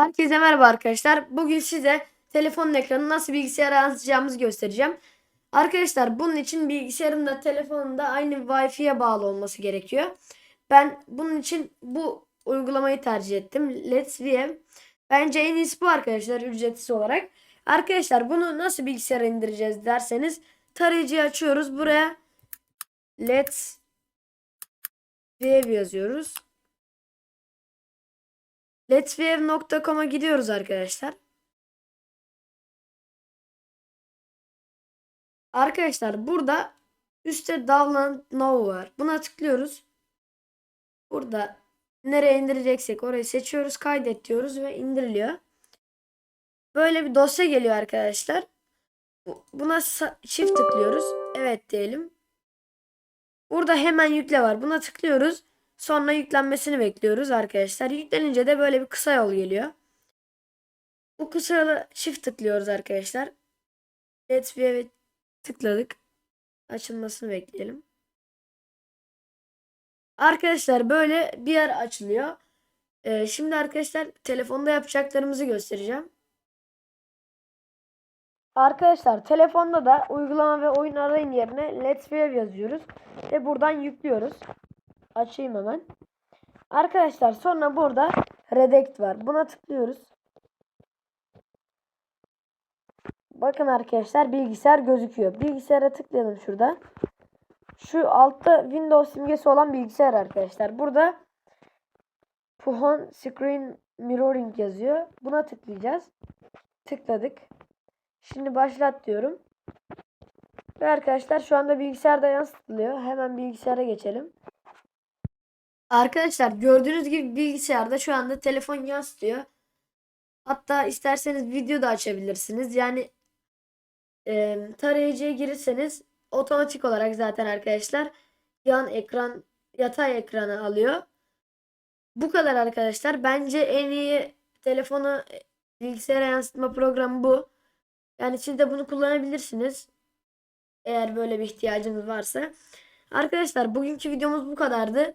Herkese merhaba arkadaşlar. Bugün size telefonun ekranını nasıl bilgisayara yansıtacağımızı göstereceğim. Arkadaşlar bunun için bilgisayarın da telefonun da aynı Wi-Fi'ye bağlı olması gerekiyor. Ben bunun için bu uygulamayı tercih ettim. Let's VM. Bence en iyisi bu arkadaşlar ücretsiz olarak. Arkadaşlar bunu nasıl bilgisayara indireceğiz derseniz tarayıcıyı açıyoruz. Buraya Let's VM yazıyoruz. Letsviev.com'a gidiyoruz arkadaşlar. Arkadaşlar burada üstte download now var. Buna tıklıyoruz. Burada nereye indireceksek orayı seçiyoruz. Kaydet diyoruz ve indiriliyor. Böyle bir dosya geliyor arkadaşlar. Bu- Buna çift tıklıyoruz. Evet diyelim. Burada hemen yükle var. Buna tıklıyoruz. Sonra yüklenmesini bekliyoruz arkadaşlar. Yüklenince de böyle bir kısa yol geliyor. Bu kısa yola çift tıklıyoruz arkadaşlar. Let's View'e tıkladık. Açılmasını bekleyelim. Arkadaşlar böyle bir yer açılıyor. Ee, şimdi arkadaşlar telefonda yapacaklarımızı göstereceğim. Arkadaşlar telefonda da uygulama ve oyun arayın yerine Let's View yazıyoruz. Ve buradan yüklüyoruz. Açayım hemen. Arkadaşlar sonra burada Redect var. Buna tıklıyoruz. Bakın arkadaşlar bilgisayar gözüküyor. Bilgisayara tıklayalım şurada. Şu altta Windows simgesi olan bilgisayar arkadaşlar. Burada Puhon Screen Mirroring yazıyor. Buna tıklayacağız. Tıkladık. Şimdi başlat diyorum. Ve arkadaşlar şu anda bilgisayarda yansıtılıyor. Hemen bilgisayara geçelim. Arkadaşlar gördüğünüz gibi bilgisayarda şu anda telefon yansıtıyor. Hatta isterseniz video da açabilirsiniz. Yani e, tarayıcıya girirseniz otomatik olarak zaten arkadaşlar yan ekran yatay ekranı alıyor. Bu kadar arkadaşlar. Bence en iyi telefonu e, bilgisayara yansıtma programı bu. Yani siz de bunu kullanabilirsiniz. Eğer böyle bir ihtiyacınız varsa. Arkadaşlar bugünkü videomuz bu kadardı.